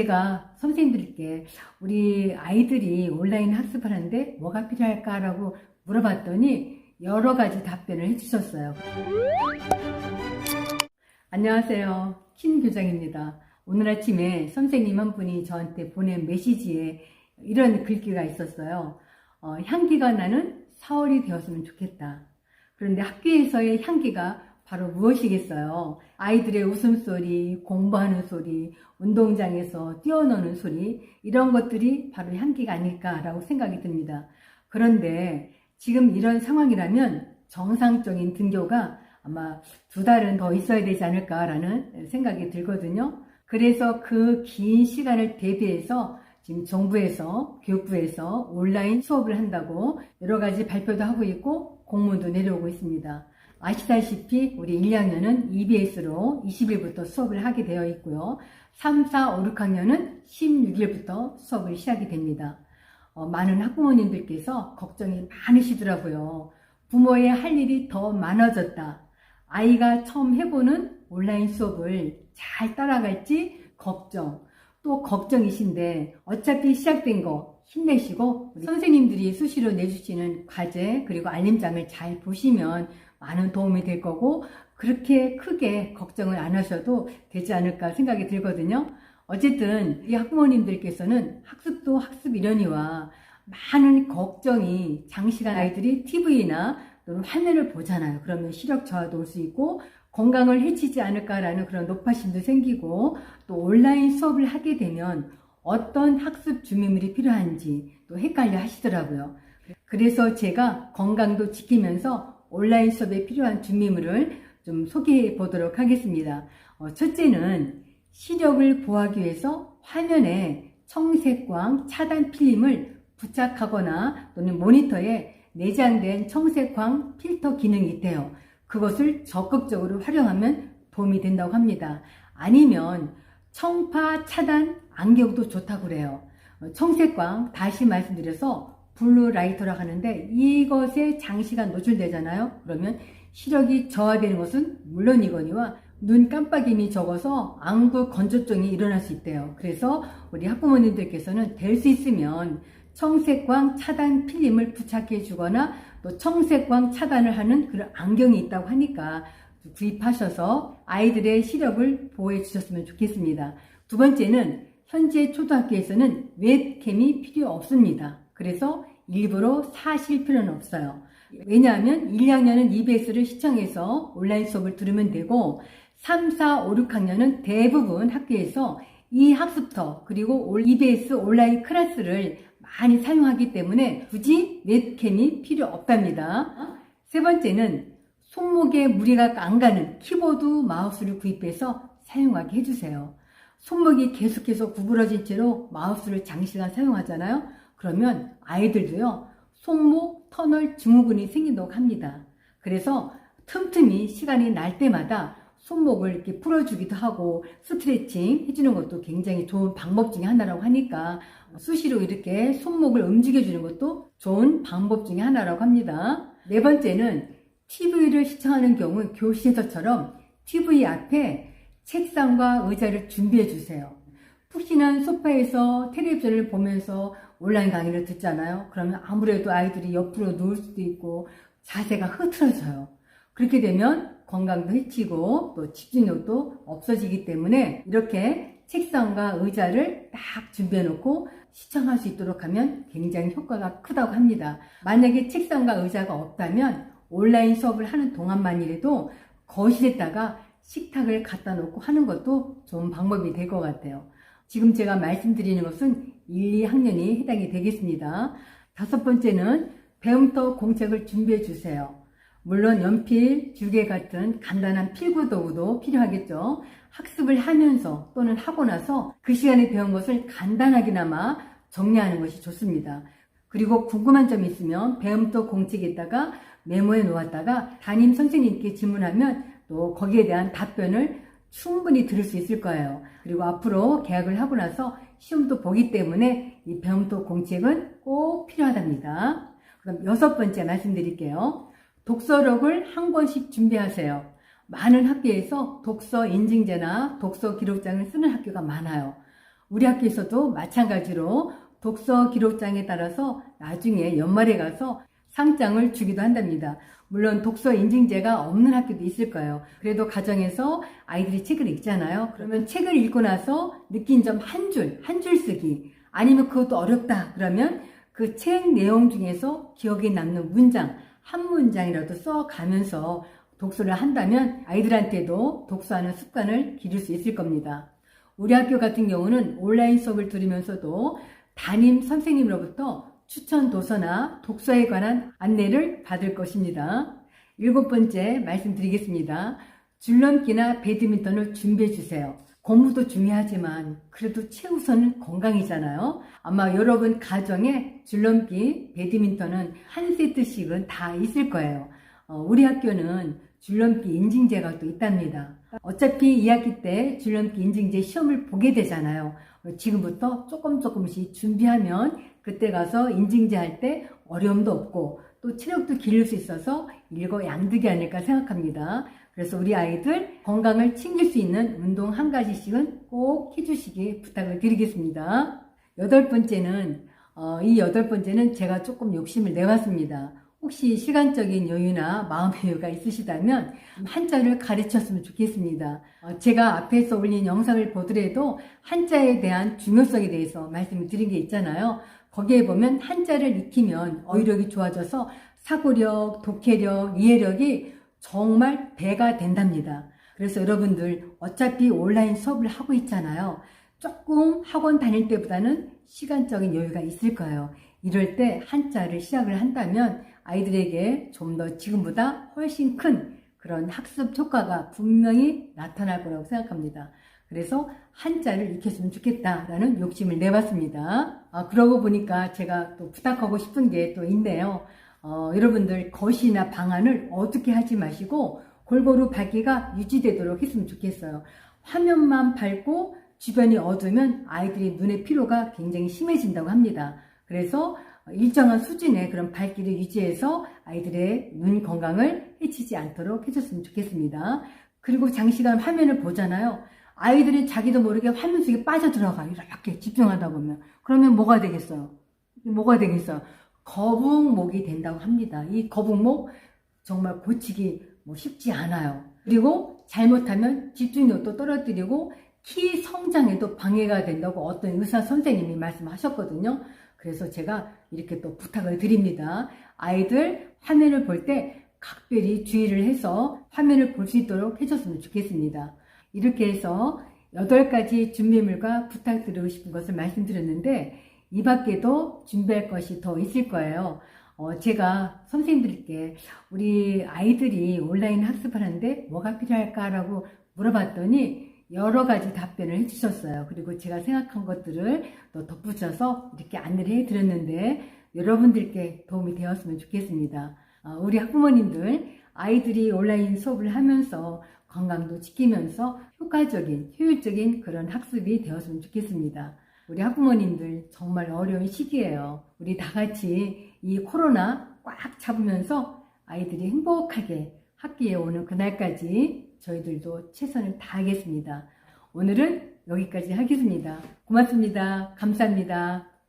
제가 선생님들께 우리 아이들이 온라인 학습을 하는데 뭐가 필요할까라고 물어봤더니 여러 가지 답변을 해주셨어요. 안녕하세요. 킨 교장입니다. 오늘 아침에 선생님 한 분이 저한테 보낸 메시지에 이런 글귀가 있었어요. 어, 향기가 나는 4월이 되었으면 좋겠다. 그런데 학교에서의 향기가 바로 무엇이겠어요? 아이들의 웃음소리, 공부하는 소리, 운동장에서 뛰어노는 소리, 이런 것들이 바로 향기가 아닐까라고 생각이 듭니다. 그런데 지금 이런 상황이라면 정상적인 등교가 아마 두 달은 더 있어야 되지 않을까라는 생각이 들거든요. 그래서 그 긴 시간을 대비해서 지금 정부에서 교육부에서 온라인 수업을 한다고 여러 가지 발표도 하고 있고 공문도 내려오고 있습니다. 아시다시피 우리 1학년은 EBS로 20일부터 수업을 하게 되어 있고요. 3, 4, 5, 6학년은 16일부터 수업을 시작이 됩니다. 어, 많은 학부모님들께서 걱정이 많으시더라고요. 부모의 할 일이 더 많아졌다. 아이가 처음 해보는 온라인 수업을 잘 따라갈지 걱정. 또 걱정이신데 어차피 시작된 거 힘내시고 선생님들이 수시로 내주시는 과제 그리고 알림장을 잘 보시면 많은 도움이 될 거고 그렇게 크게 걱정을 안 하셔도 되지 않을까 생각이 들거든요. 어쨌든 이 학부모님들께서는 학습도 학습 이려니와 많은 걱정이 장시간 아이들이 TV나 또는 화면을 보잖아요. 그러면 시력 저하도 올 수 있고 건강을 해치지 않을까라는 그런 높아심도 생기고 또 온라인 수업을 하게 되면 어떤 학습 준비물이 필요한지 또 헷갈려 하시더라고요. 그래서 제가 건강도 지키면서 온라인 수업에 필요한 준비물을 좀 소개해 보도록 하겠습니다. 어, 첫째는 시력을 보호하기 위해서 화면에 청색광 차단 필름을 부착하거나 또는 모니터에 내장된 청색광 필터 기능이 있대요. 그것을 적극적으로 활용하면 도움이 된다고 합니다. 아니면 청파 차단 안경도 좋다고 그래요. 어, 청색광 다시 말씀드려서 블루라이터라고 하는데 이것에 장시간 노출되잖아요. 그러면 시력이 저하되는 것은 물론이거니와 눈 깜빡임이 적어서 안구 건조증이 일어날 수 있대요. 그래서 우리 학부모님들께서는 될 수 있으면 청색광 차단 필름을 부착해 주거나 또 청색광 차단을 하는 그런 안경이 있다고 하니까 구입하셔서 아이들의 시력을 보호해 주셨으면 좋겠습니다. 두 번째는 현재 초등학교에서는 웹캠이 필요 없습니다. 그래서 일부러 사실 필요는 없어요. 왜냐하면 1, 2학년은 EBS를 시청해서 온라인 수업을 들으면 되고 3, 4, 5, 6학년은 대부분 학교에서 이 학습터 그리고 EBS 온라인 클래스를 많이 사용하기 때문에 굳이 웹캠이 필요 없답니다. 세 번째는 손목에 무리가 안 가는 키보드 마우스를 구입해서 사용하게 해주세요. 손목이 계속해서 구부러진 채로 마우스를 장시간 사용하잖아요. 그러면 아이들도요, 손목 터널 증후군이 생긴다고 합니다. 그래서 틈틈이 시간이 날 때마다 손목을 이렇게 풀어주기도 하고 스트레칭 해주는 것도 굉장히 좋은 방법 중에 하나라고 하니까 수시로 이렇게 손목을 움직여주는 것도 좋은 방법 중에 하나라고 합니다. 네 번째는 TV를 시청하는 경우 교실에서처럼 TV 앞에 책상과 의자를 준비해 주세요. 푹신한 소파에서 텔레비전을 보면서 온라인 강의를 듣잖아요. 그러면 아무래도 아이들이 옆으로 누울 수도 있고 자세가 흐트러져요. 그렇게 되면 건강도 해치고 또 집중력도 없어지기 때문에 이렇게 책상과 의자를 딱 준비해 놓고 시청할 수 있도록 하면 굉장히 효과가 크다고 합니다. 만약에 책상과 의자가 없다면 온라인 수업을 하는 동안만이라도 거실에다가 식탁을 갖다 놓고 하는 것도 좋은 방법이 될 것 같아요. 지금 제가 말씀드리는 것은 1, 2학년이 해당이 되겠습니다. 다섯 번째는 배움터 공책을 준비해 주세요. 물론 연필, 줄개 같은 간단한 필구 도구도 필요하겠죠. 학습을 하면서 또는 하고 나서 그 시간에 배운 것을 간단하게나마 정리하는 것이 좋습니다. 그리고 궁금한 점이 있으면 배움터 공책에다가 메모해 놓았다가 담임 선생님께 질문하면 또 거기에 대한 답변을 충분히 들을 수 있을 거예요. 그리고 앞으로 계약을 하고 나서 시험도 보기 때문에 이 배움터 공책은 꼭 필요하답니다. 그럼 여섯 번째 말씀드릴게요. 독서록을 한 권씩 준비하세요. 많은 학교에서 독서 인증제나 독서 기록장을 쓰는 학교가 많아요. 우리 학교에서도 마찬가지로 독서 기록장에 따라서 나중에 연말에 가서 상장을 주기도 한답니다. 물론 독서 인증제가 없는 학교도 있을 거예요. 그래도 가정에서 아이들이 책을 읽잖아요. 그러면 책을 읽고 나서 느낀 점 한 줄, 한 줄 쓰기. 아니면 그것도 어렵다. 그러면 그 책 내용 중에서 기억에 남는 문장, 한 문장이라도 써 가면서 독서를 한다면 아이들한테도 독서하는 습관을 기를 수 있을 겁니다. 우리 학교 같은 경우는 온라인 수업을 들으면서도 담임 선생님으로부터 추천 도서나 독서에 관한 안내를 받을 것입니다. 일곱 번째 말씀드리겠습니다. 줄넘기나 배드민턴을 준비해 주세요. 공부도 중요하지만 그래도 최우선은 건강이잖아요. 아마 여러분 가정에 줄넘기, 배드민턴은 한 세트씩은 다 있을 거예요. 어, 우리 학교는 줄넘기 인증제가 또 있답니다. 어차피 2학기 때 줄넘기 인증제 시험을 보게 되잖아요. 지금부터 조금 조금씩 준비하면 그때 가서 인증제 할 때 어려움도 없고 또 체력도 기를 수 있어서 일거양득이 아닐까 생각합니다. 그래서 우리 아이들 건강을 챙길 수 있는 운동 한 가지씩은 꼭 해주시기 부탁을 드리겠습니다. 여덟 번째는 어, 이 여덟 번째는 제가 조금 욕심을 내봤습니다. 혹시 시간적인 여유나 마음의 여유가 있으시다면 한자를 가르쳤으면 좋겠습니다. 어, 제가 앞에서 올린 영상을 보더라도 한자에 대한 중요성에 대해서 말씀을 드린 게 있잖아요. 거기에 보면 한자를 익히면 어휘력이 좋아져서 사고력, 독해력, 이해력이 정말 배가 된답니다. 그래서 여러분들 어차피 온라인 수업을 하고 있잖아요. 조금 학원 다닐 때보다는 시간적인 여유가 있을 거예요. 이럴 때 한자를 시작을 한다면 아이들에게 좀 더 지금보다 훨씬 큰 그런 학습 효과가 분명히 나타날 거라고 생각합니다. 그래서 한자를 익혔으면 좋겠다라는 욕심을 내봤습니다. 아, 그러고 보니까 제가 또 부탁하고 싶은 게 또 있네요. 어, 여러분들 거시나 방안을 어떻게 하지 마시고 골고루 밝기가 유지되도록 했으면 좋겠어요. 화면만 밝고 주변이 어두우면 아이들이 눈의 피로가 굉장히 심해진다고 합니다. 그래서 일정한 수준의 그런 밝기를 유지해서 아이들의 눈 건강을 해치지 않도록 해줬으면 좋겠습니다. 그리고 장시간 화면을 보잖아요. 아이들이 자기도 모르게 화면 속에 빠져들어가요. 이렇게 집중하다 보면. 그러면 뭐가 되겠어요? 뭐가 되겠어요? 거북목이 된다고 합니다. 이 거북목 정말 고치기 뭐 쉽지 않아요. 그리고 잘못하면 집중력도 떨어뜨리고 키 성장에도 방해가 된다고 어떤 의사 선생님이 말씀하셨거든요. 그래서 제가 이렇게 또 부탁을 드립니다. 아이들 화면을 볼 때 각별히 주의를 해서 화면을 볼 수 있도록 해줬으면 좋겠습니다. 이렇게 해서 8가지 준비물과 부탁드리고 싶은 것을 말씀드렸는데 이 밖에도 준비할 것이 더 있을 거예요. 어, 제가 선생님들께 우리 아이들이 온라인 학습을 하는데 뭐가 필요할까라고 물어봤더니 여러 가지 답변을 해주셨어요. 그리고 제가 생각한 것들을 또 덧붙여서 이렇게 안내를 해드렸는데 여러분들께 도움이 되었으면 좋겠습니다. 어, 우리 학부모님들 아이들이 온라인 수업을 하면서 건강도 지키면서 효과적인, 효율적인 그런 학습이 되었으면 좋겠습니다. 우리 학부모님들 정말 어려운 시기예요. 우리 다 같이 이 코로나 꽉 잡으면서 아이들이 행복하게 학교에 오는 그날까지 저희들도 최선을 다하겠습니다. 오늘은 여기까지 하겠습니다. 고맙습니다. 감사합니다.